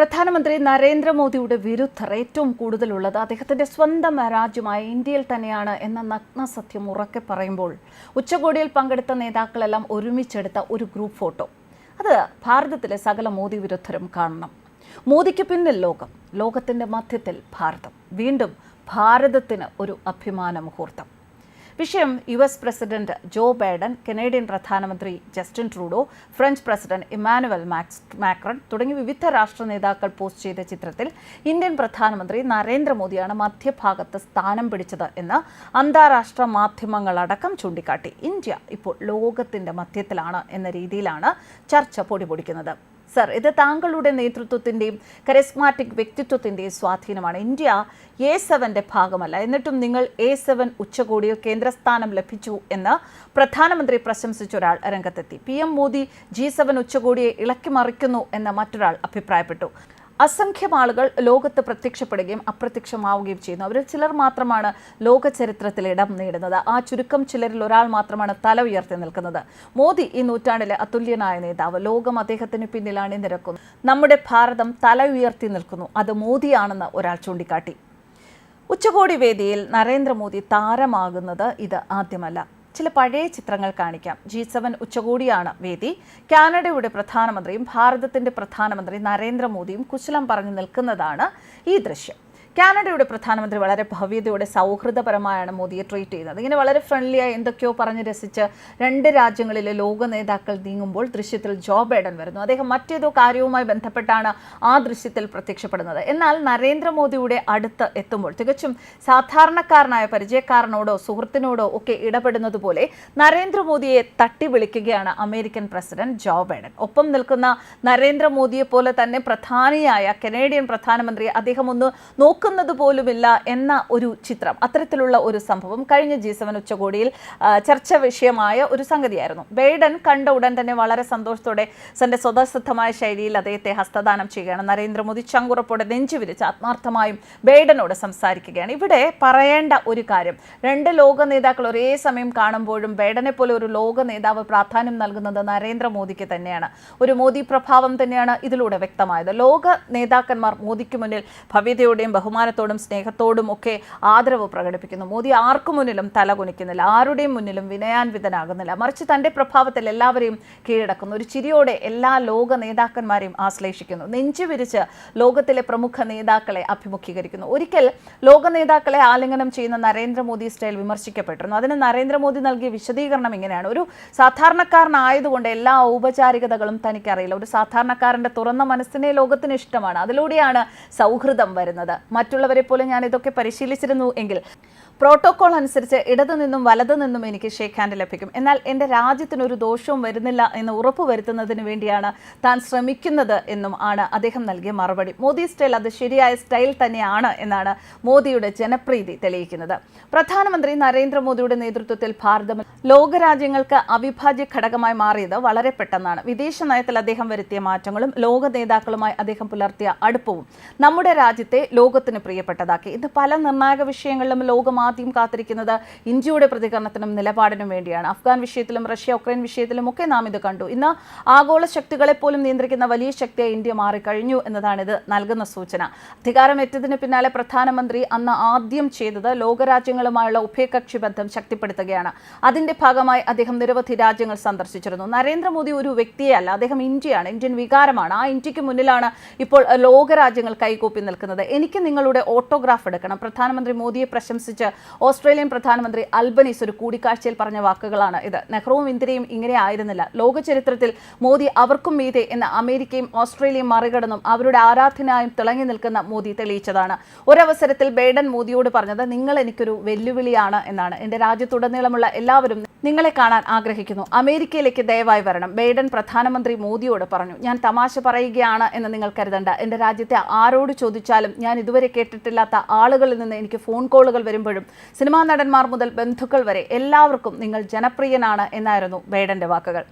പ്രധാനമന്ത്രി നരേന്ദ്രമോദിയുടെ വിരുദ്ധർ ഏറ്റവും കൂടുതലുള്ളത് അദ്ദേഹത്തിന്റെ സ്വന്തം രാജ്യമായ ഇന്ത്യയിൽ തന്നെയാണ് എന്ന നഗ്ന സത്യം ഉറക്കെ പറയുമ്പോൾ ഉച്ചകോടിയിൽ പങ്കെടുത്ത നേതാക്കളെല്ലാം ഒരുമിച്ചെടുത്ത ഒരു ഗ്രൂപ്പ് ഫോട്ടോ. അത് ഭാരതത്തിലെ സകല മോദി വിരുദ്ധരും കാണണം. മോദിക്ക് പിന്നിൽ ലോകം ലോകത്തിന്റെ മധ്യത്തിൽ ഭാരതം. വീണ്ടും ഭാരതത്തിന് ഒരു അഭിമാന മുഹൂർത്തം. വിഷയം U S president Joe Biden Canadian പ്രധാനമന്ത്രി Justin Trudeau French president Emmanuel Max Macron തുടങ്ങി വിവിധ രാഷ്ട്ര നേതാക്കൾ പോസ്റ്റ് ചെയ്ത ചിത്രത്തിൽ ഇന്ത്യൻ പ്രധാനമന്ത്രി നരേന്ദ്രമോദിയാണ് മധ്യഭാഗത്ത് സ്ഥാനം പിടിച്ചത് എന്ന് അന്താരാഷ്ട്ര മാധ്യമങ്ങളടക്കം ചൂണ്ടിക്കാട്ടി. ഇന്ത്യ ഇപ്പോൾ ലോകത്തിന്റെ മധ്യത്തിലാണ് എന്ന രീതിയിലാണ് ചർച്ച പൊടിപൊടിക്കുന്നത്. സർ ഇത് താങ്കളുടെ നേതൃത്വത്തിന്റെയും കരസ്മാറ്റിക് വ്യക്തിത്വത്തിന്റെയും സ്വാധീനമാണ്. ഇന്ത്യ എ സെവന്റെ ഭാഗമല്ല. എന്നിട്ടും നിങ്ങൾ എ സെവൻ ഉച്ചകോടിയിൽ കേന്ദ്രസ്ഥാനം ലഭിച്ചു എന്ന് പ്രധാനമന്ത്രി പ്രശംസിച്ച ഒരാൾ രംഗത്തെത്തി. P M Modi G seven ഉച്ചകോടിയെ ഇളക്കി മറിക്കുന്നു എന്ന് മറ്റൊരാൾ അഭിപ്രായപ്പെട്ടു. അസംഖ്യം ആളുകൾ ലോകത്ത് പ്രത്യക്ഷപ്പെടുകയും അപ്രത്യക്ഷമാവുകയും ചെയ്യുന്നു. അവരിൽ ചിലർ മാത്രമാണ് ലോക ചരിത്രത്തിൽ ഇടം നേടുന്നത്. ആ ചുരുക്കം ചിലരിൽ ഒരാൾ മാത്രമാണ് തല ഉയർത്തി നിൽക്കുന്നത്. മോദി ഈ നൂറ്റാണ്ടിലെ അതുല്യനായ നേതാവ്. ലോകം അദ്ദേഹത്തിന് പിന്നിൽ അണിനിരക്കുന്നു. നമ്മുടെ ഭാരതം തല ഉയർത്തി നിൽക്കുന്നു. അത് മോദിയാണെന്ന് ഒരാൾ ചൂണ്ടിക്കാട്ടി. ഉച്ചകോടി വേദിയിൽ നരേന്ദ്രമോദി താരമാകുന്നത് ഇത് ആദ്യമല്ല. ചില പഴയ ചിത്രങ്ങൾ കാണിക്കാം. ജി സെവൻ ഉച്ചകോടിയാണ് വേദി. കാനഡയുടെ പ്രധാനമന്ത്രിയും ഭാരതത്തിന്റെ പ്രധാനമന്ത്രി നരേന്ദ്രമോദിയും കുശലം പറഞ്ഞു നിൽക്കുന്നതാണ് ഈ ദൃശ്യം. കാനഡയുടെ പ്രധാനമന്ത്രി വളരെ ഭവ്യതയോടെ സൗഹൃദപരമായാണ് മോദിയെ ട്രീറ്റ് ചെയ്യുന്നത് ഇങ്ങനെ വളരെ ഫ്രണ്ട്ലിയായി എന്തൊക്കെയോ പറഞ്ഞ് രസിച്ച് രണ്ട് രാജ്യങ്ങളിലെ ലോക നേതാക്കൾ നീങ്ങുമ്പോൾ ദൃശ്യത്തിൽ ജോ ബൈഡൻ വരുന്നു. അദ്ദേഹം മറ്റേതോ കാര്യവുമായി ബന്ധപ്പെട്ടാണ് ആ ദൃശ്യത്തിൽ പ്രത്യക്ഷപ്പെടുന്നത്. എന്നാൽ നരേന്ദ്രമോദിയുടെ അടുത്ത് എത്തുമ്പോൾ തികച്ചും സാധാരണക്കാരനായ പരിചയക്കാരനോടോ സുഹൃത്തിനോടോ ഒക്കെ ഇടപെടുന്നത് പോലെ നരേന്ദ്രമോദിയെ തട്ടി വിളിക്കുകയാണ് അമേരിക്കൻ പ്രസിഡന്റ് ജോ ബൈഡൻ. ഒപ്പം നിൽക്കുന്ന നരേന്ദ്രമോദിയെ പോലെ തന്നെ പ്രധാനിയായ കനേഡിയൻ പ്രധാനമന്ത്രി അദ്ദേഹം ഒന്ന് നോക്കുന്നത് പോലുമില്ല എന്ന ഒരു ചിത്രം അത്തരത്തിലുള്ള ഒരു സംഭവം കഴിഞ്ഞ ജി സെവൻ ഉച്ചകോടിയിൽ ചർച്ച വിഷയമായ ഒരു സംഗതിയായിരുന്നു. ബൈഡൻ കണ്ട ഉടൻ തന്നെ വളരെ സന്തോഷത്തോടെ തന്റെ സ്വതസിദ്ധമായ ശൈലിയിൽ അദ്ദേഹത്തെ ഹസ്തദാനം ചെയ്യുകയാണ്. നരേന്ദ്രമോദി ചങ്കുറപ്പോടെ നെഞ്ചു വിരിച്ച് ആത്മാർത്ഥമായും ബൈഡനോട് സംസാരിക്കുകയാണ്. ഇവിടെ പറയേണ്ട ഒരു കാര്യം രണ്ട് ലോക നേതാക്കൾ ഒരേ സമയം കാണുമ്പോഴും ബൈഡനെ പോലെ ഒരു ലോക നേതാവ് പ്രാധാന്യം നൽകുന്നത് നരേന്ദ്രമോദിക്ക് തന്നെയാണ്. ഒരു മോദി പ്രഭാവം തന്നെയാണ് ഇതിലൂടെ വ്യക്തമായത്. ലോക നേതാക്കന്മാർ മോദിക്ക് മുന്നിൽ ഭവ്യതയോടെയും ബഹുമാനത്തോടും സ്നേഹത്തോടും ഒക്കെ ആദരവ് പ്രകടിപ്പിക്കുന്നു. മോദി ആർക്കു മുന്നിലും തലകുനിക്കുന്നില്ല ആരുടെയും മുന്നിലും വിനയാൻവിതനാകുന്നില്ല മറിച്ച് തന്റെ പ്രഭാവത്തിൽ എല്ലാവരെയും കീഴടക്കുന്നു. ഒരു ചിരിയോടെ എല്ലാ ലോക നേതാക്കന്മാരെയും ആശ്ലേഷിക്കുന്നു. നെഞ്ചു വിരിച്ച് ലോകത്തിലെ പ്രമുഖ നേതാക്കളെ അഭിമുഖീകരിക്കുന്നു. ഒരിക്കൽ ലോക നേതാക്കളെ ആലിംഗനം ചെയ്യുന്ന നരേന്ദ്രമോദി സ്റ്റൈൽ വിമർശിക്കപ്പെട്ടിരുന്നു. അതിന് നരേന്ദ്രമോദി നൽകിയ വിശദീകരണം ഇങ്ങനെയാണ്. ഒരു സാധാരണക്കാരനായതുകൊണ്ട് എല്ലാ ഔപചാരികതകളും തനിക്കറിയില്ല. ഒരു സാധാരണക്കാരന്റെ തുറന്ന മനസ്സിനെ ലോകത്തിന് ഇഷ്ടമാണ്. അതിലൂടെയാണ് സൗഹൃദം വരുന്നത്. മറ്റുള്ളവരെ പോലെ ഞാൻ ഇതൊക്കെ പരിശീലിച്ചിരുന്നു എങ്കിൽ പ്രോട്ടോകോൾ അനുസരിച്ച് ഇടതു നിന്നും വലതു നിന്നും എനിക്ക് ഷേക്ക് ഹാൻഡ് ലഭിക്കും. എന്നാൽ എന്റെ രാജ്യത്തിന് ഒരു ദോഷവും വരുന്നില്ല എന്ന് ഉറപ്പ് വരുത്തുന്നതിന് വേണ്ടിയാണ് താൻ ശ്രമിക്കുന്നത് എന്നും ആണ് അദ്ദേഹം നൽകിയ മറുപടി. മോദി സ്റ്റൈൽ അത് ശരിയായ സ്റ്റൈൽ തന്നെയാണ് എന്നാണ് മോദിയുടെ ജനപ്രീതി തെളിയിക്കുന്നത്. പ്രധാനമന്ത്രി നരേന്ദ്രമോദിയുടെ നേതൃത്വത്തിൽ ഭാരതം ലോകരാജ്യങ്ങൾക്ക് അവിഭാജ്യ ഘടകമായി മാറിയത് വളരെ പെട്ടെന്നാണ്. വിദേശ നയത്തിൽ അദ്ദേഹം വരുത്തിയ മാറ്റങ്ങളും ലോക നേതാക്കളുമായി അദ്ദേഹം പുലർത്തിയ അടുപ്പവും നമ്മുടെ രാജ്യത്തെ ലോകത്തിന് പ്രിയപ്പെട്ടതാക്കി. ഇത് പല നിർണായക വിഷയങ്ങളിലും ലോകം ആദ്യം കാത്തിരിക്കുന്നത് ഇന്ത്യയുടെ പ്രതികരണത്തിനും നിലപാടിനും വേണ്ടിയാണ്. അഫ്ഗാൻ വിഷയത്തിലും റഷ്യ ഉക്രൈൻ വിഷയത്തിലും ഒക്കെ നാം ഇത് കണ്ടു. ഇന്ന് ആഗോള ശക്തികളെ പോലും നിയന്ത്രിക്കുന്ന വലിയ ശക്തിയായി ഇന്ത്യ മാറിക്കഴിഞ്ഞു എന്നതാണ് ഇത് നൽകുന്ന സൂചന. അധികാരമേറ്റതിന് പിന്നാലെ പ്രധാനമന്ത്രി അന്ന് ആദ്യം ചെയ്തത് ലോകരാജ്യങ്ങളുമായുള്ള ഉഭയകക്ഷി ബന്ധം ശക്തിപ്പെടുത്തുകയാണ്. അതിന്റെ ഭാഗമായി അദ്ദേഹം നിരവധി രാജ്യങ്ങൾ സന്ദർശിച്ചിരുന്നു. നരേന്ദ്രമോദി ഒരു വ്യക്തിയല്ല അദ്ദേഹം ഇന്ത്യയാണ് ഇന്ത്യൻ വികാരമാണ്. ആ ഇന്ത്യയ്ക്ക് മുന്നിലാണ് ഇപ്പോൾ ലോകരാജ്യങ്ങൾ കൈകൂപ്പി നിൽക്കുന്നത്. എനിക്ക് നിങ്ങളുടെ ഓട്ടോഗ്രാഫ് എടുക്കണം. പ്രധാനമന്ത്രി മോദിയെ പ്രശംസിച്ച് ഓസ്ട്രേലിയൻ പ്രധാനമന്ത്രി അൽബനീസ് ഒരു കൂടിക്കാഴ്ചയിൽ പറഞ്ഞ വാക്കുകളാണ് ഇത്. നെഹ്റുവും ഇന്ത്യയും ഇങ്ങനെ ആയിരുന്നില്ല. ലോക ചരിത്രത്തിൽ മോദി അവർക്കും മീതെ എന്ന അമേരിക്കയും ഓസ്ട്രേലിയയും മറികടന്നും അവരുടെ ആരാധനായും തിളങ്ങി നിൽക്കുന്ന മോദി തെളിയിച്ചതാണ്. ഒരവസരത്തിൽ ബൈഡൻ മോദിയോട് പറഞ്ഞത് നിങ്ങൾ എനിക്കൊരു വെല്ലുവിളിയാണ് എന്നാണ്. എന്റെ രാജ്യത്തുടനീളമുള്ള എല്ലാവരും നിങ്ങളെ കാണാൻ ആഗ്രഹിക്കുന്നു. അമേരിക്കയിലേക്ക് ദയവായി വരണം. ബൈഡൻ പ്രധാനമന്ത്രി മോദിയോട് പറഞ്ഞു ഞാൻ തമാശ പറയുകയാണ് എന്ന് നിങ്ങൾ കരുതണ്ട. എന്റെ രാജ്യത്തെ ആരോട് ചോദിച്ചാലും ഞാൻ ഇതുവരെ കേട്ടിട്ടില്ലാത്ത ആളുകളിൽ നിന്ന് എനിക്ക് ഫോൺ കോളുകൾ വരുമ്പോഴും സിനിമാ നടന്മാർ മുതൽ ബന്ധുക്കൾ വരെ എല്ലാവർക്കും നിങ്ങൾ ജനപ്രിയനാണ് എന്നായിരുന്നു ബൈഡന്റെ വാക്കുകൾ.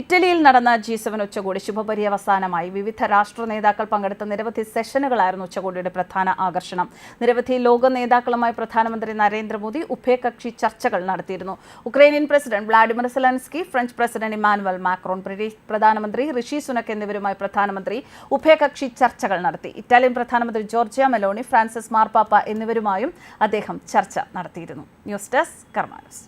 ഇറ്റലിയിൽ നടന്ന ജി സെവൻ ഉച്ചകോടി ശുഭപര്യവസാനമായി വിവിധ രാഷ്ട്ര നേതാക്കൾ പങ്കെടുത്ത നിരവധി സെഷനുകളായിരുന്നു ഉച്ചകോടിയുടെ പ്രധാന ആകർഷണം. നിരവധി ലോക നേതാക്കളുമായി പ്രധാനമന്ത്രി നരേന്ദ്രമോദി ഉഭയകക്ഷി ചർച്ചകൾ നടത്തിയിരുന്നു. Ukrainian president Vladimir Zelensky French president Emmanuel Macron British പ്രധാനമന്ത്രി ഋഷി സുനക് എന്നിവരുമായി പ്രധാനമന്ത്രി ഉഭയകക്ഷി ചർച്ചകൾ നടത്തി. ഇറ്റാലിയൻ പ്രധാനമന്ത്രി ജോർജിയ മെലോണി ഫ്രാൻസിസ് മാർപാപ്പ എന്നിവരുമായും അദ്ദേഹം ചർച്ച നടത്തിയിരുന്നു. News desk കർമാനസ്.